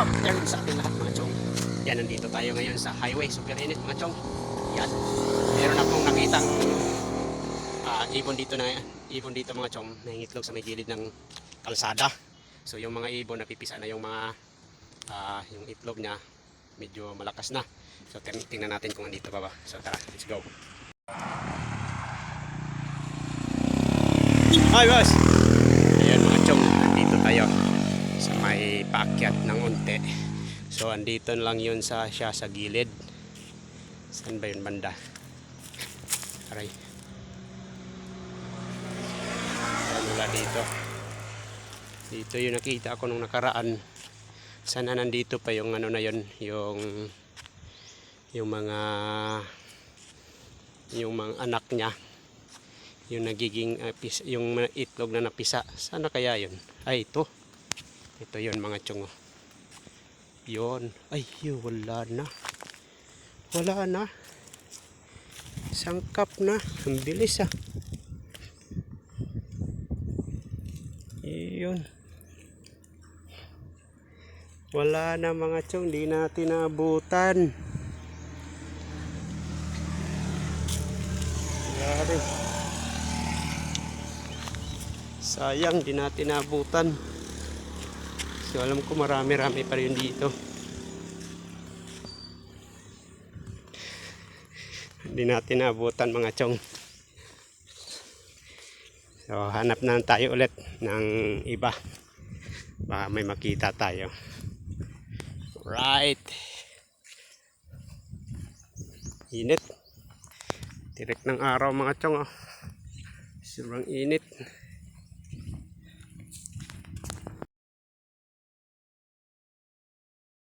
afternoon sa ating lahat mga chong. Yan, nandito tayo ngayon sa highway. Super init mga chong. Yan. Meron akong nakitang ah, ibon dito na ibon dito mga chong nangingitlog sa may gilid ng kalsada. So yung mga ibon napipisa na yung mga ah, yung itlog niya medyo malakas na. So tin- tingnan natin kung andito pa ba. So tara, let's go. Hi boss! Ayan mga chong, nandito tayo sa may paakyat ng unti. So andito lang yun sa siya sa gilid. Saan ba yun banda? Aray. Wala dito. Dito yung nakita ko nung nakaraan. Sana nandito pa yung ano na yun, yung yung mga yung mga anak niya yung nagiging uh, pis, yung itlog na napisa sana kaya yun ay ito ito yun mga tiyong yun. Ay yun wala na. Wala na. Sangkap na. Ang bilis ah. Yun. Wala na mga tiyong di natin naabutan. Yari. Sayang, di natin nabutan. So alam ko marami-rami pa rin dito. Hindi natin nabutan mga chong. So hanap na tayo ulit ng iba. Baka may makita tayo. Right. Init. Direk ng araw mga chong. Oh. Sobrang init.